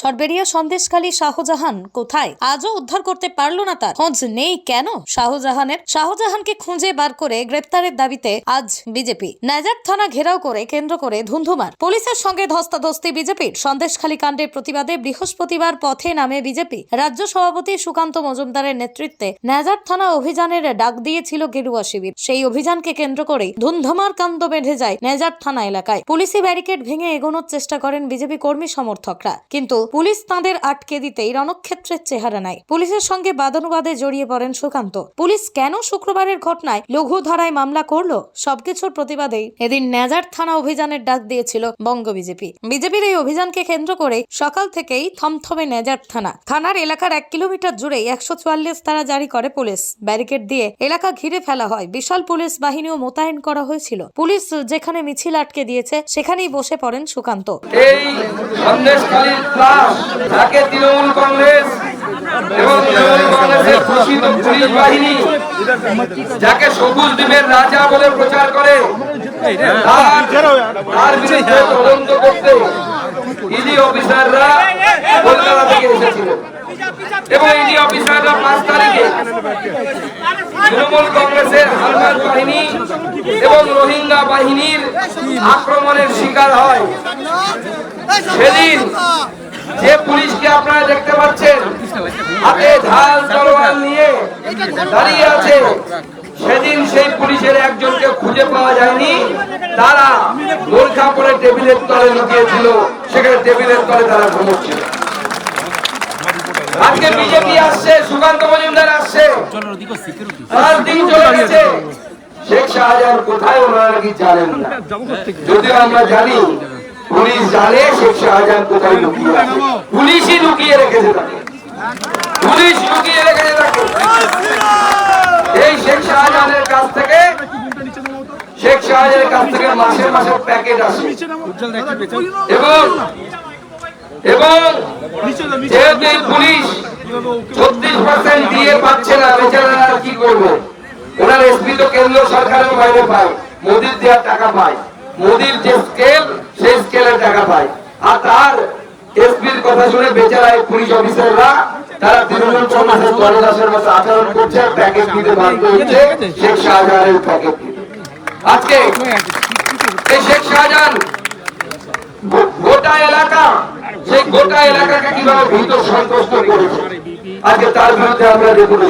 সরবেরিয়া সন্দেশখালী শাহজাহান কোথায়? আজও উদ্ধার করতে পারল না তার। খোঁজ নেই কেন? শাহজাহানের শাহজাহানকে খুঁজে বার করে গ্রেপ্তারের দাবিতে আজ বিজেপি। নাজার থানা ঘেরাও করে কেন্দ্র করে ধুন্ধুমার। পুলিশের সঙ্গে ধস্তাধস্তি বিজেপির। সন্দেশখালী কাণ্ডের প্রতিবাদে বৃহস্পতিবার পথে নামে বিজেপি। রাজ্য সভাপতি সুকান্ত মজুমদারের নেতৃত্বে নাজার থানা অভিযানের ডাক দিয়েছিল গেরুয়া শিবির। সেই অভিযানকে কেন্দ্র করে ধুন্ধুমার কাণ্ড বেঁধে যায় নেজার থানা এলাকায়। পুলিশি ব্যারিকেড ভেঙে এগোনোর চেষ্টা করেন বিজেপি কর্মী সমর্থকরা। কিন্তু পুলিশ তাঁদের আটকে দিতেই রণক্ষেত্রের চেহারা নেয়। পুলিশের সঙ্গে বাদানুবাদে জড়িয়ে পড়েন সুকান্ত। পুলিশ কেন শুক্রবারের ঘটনায় লঘু ধারায় মামলা করল? সবকিছুর প্রতিবাদেই এদিন নেজার থানা অভিযানের ডাক দিয়েছিল বঙ্গ বিজেপি। বিজেপির এই অভিযানকে কেন্দ্র করে সকাল থেকেই থমথমে নেজার থানা। থানার এলাকার এক কিলোমিটার জুড়ে একশো চুয়াল্লিশ তারা জারি করে পুলিশ। ব্যারিকেড দিয়ে এলাকা ঘিরে ফেলা হয়। বিশাল পুলিশ বাহিনীও মোতায়েন করা হয়েছিল। পুলিশ যেখানে মিছিল আটকে দিয়েছে, সেখানেই বসে পড়েন সুকান্ত। এই প্লাস তৃণমূল কংগ্রেস এবং তৃণমূল কংগ্রেসের ঘোষিত পুলিশ বাহিনী, যাকে সবুজ দ্বীপের রাজা বলে প্রচার করে, তার বিরুদ্ধে তদন্ত করতে ইডি অফিসাররা কলকাতা থেকে এসেছিলেন এবং ইডি অফিসাররা পাঁচ তারিখে তৃণমূল কংগ্রেসের হালমার বাহিনী এবং রোহিঙ্গা বাহিনীর আক্রমণের শিকার হয়। সেদিন যে পুলিশকে আপনারা দেখতে পাচ্ছেন, হাতে ঢাল তলোয়ার নিয়ে দাঁড়িয়ে আছে। সেদিন সেই পুলিশের একজনকে খুঁজে পাওয়া যায়নি। তারা বোরখা পরে টেবিলের তলে লুকিয়েছিল। সেখানে টেবিলের তলে তারা ঘুমোচ্ছিল। আজকে বিজেপি আসছে, সুকান্ত মজুমদার আসছে। পাঁচ দিন চলে শেখ শাহজাহান কোথায় ওনারা কি জানেন না। যদিও আমরা জানি পুলিশ জানে শেখ শাহজাহান কোথায় লুকিয়ে আছে। পুলিশই লুকিয়ে রেখেছে তাকে। পুলিশ লুকিয়ে রেখেছে তাকে। এই শেখ শাহজাহানের কাছ থেকে শেখ শাহজাহানের কাছ থেকে মাসে মাসে প্যাকেট আসে। এবং এবং যেহেতু এই পুলিশ ছত্রিশ পার্সেন্ট দিয়ে পাচ্ছে না বেচারা কি করবে? ওনার এসপি তো কেন্দ্র সরকারের বাইরে পায় মোদির দেওয়ার টাকা পায়। মোদির যে স্কেল সেই স্কেলের টাকা পায়। আর তার এসপির কথা শুনে বেচারা এই পুলিশ অফিসাররা, তারা তৃণমূল কংগ্রেসের দলদাসের মতো আচরণ করছে প্যাকেট দিতে বাধ্য হচ্ছে শেখ শাহজাহানের প্যাকেট দিতে। আজকে শেখ শাহজাহান গোটা এলাকা, সেই গোটা এলাকাকে কীভাবে সন্তুষ্ট করেছে? আজকে তার আমরা দেখুন